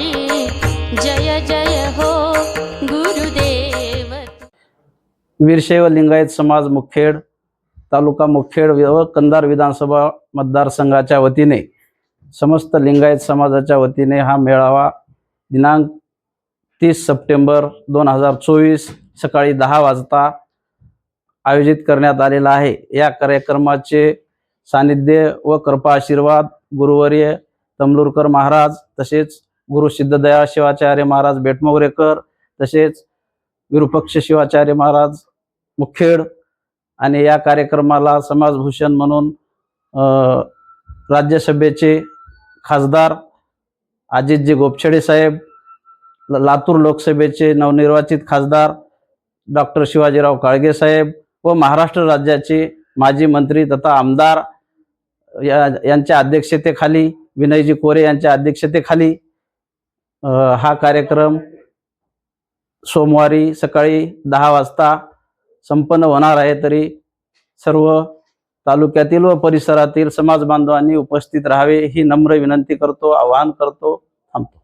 हरी। जय जय हो गुरुदेव। वीरशैव लिंगायत समाज मुखेड तालुका मुखेड व कंधार विधानसभा मतदारसंघाच्या वतीने समस्त लिंगायत समाजाच्या वतीने हा मेळावा दिनांक तीस सप्टेंबर दोन हजार चोवीस सकाळी दहा वाजता आयोजित करण्यात आलेला आहे. या कार्यक्रमाचे सानिध्य व कृपा आशीर्वाद गुरुवर्य तमलुरकर महाराज तसेच गुरु सिद्धदया शिवाचार्य महाराज बेटमोगरेकर तसेच विरुपक्ष शिवाचार्य महाराज मुखेड आणि या कार्यक्रमाला समाजभूषण म्हणून राज्यसभेचे खासदार अजितजी गोपछडे साहेब लातूर लोकसभेचे नवनिर्वाचित खासदार डॉक्टर शिवाजीराव काळगे साहेब व महाराष्ट्र राज्याचे माजी मंत्री तथा आमदार या यांच्या अध्यक्षतेखाली विनयजी कोरे यांच्या अध्यक्षतेखाली हा कार्यक्रम सोमवारी सकाळी दहा वाजता संपन्न होणार आहे तरी सर्व तालुक्यातील व परिसरातील समाज बांधवांनी उपस्थित राहावे ही नम्र विनंती करतो आवाहन करतो थांबतो.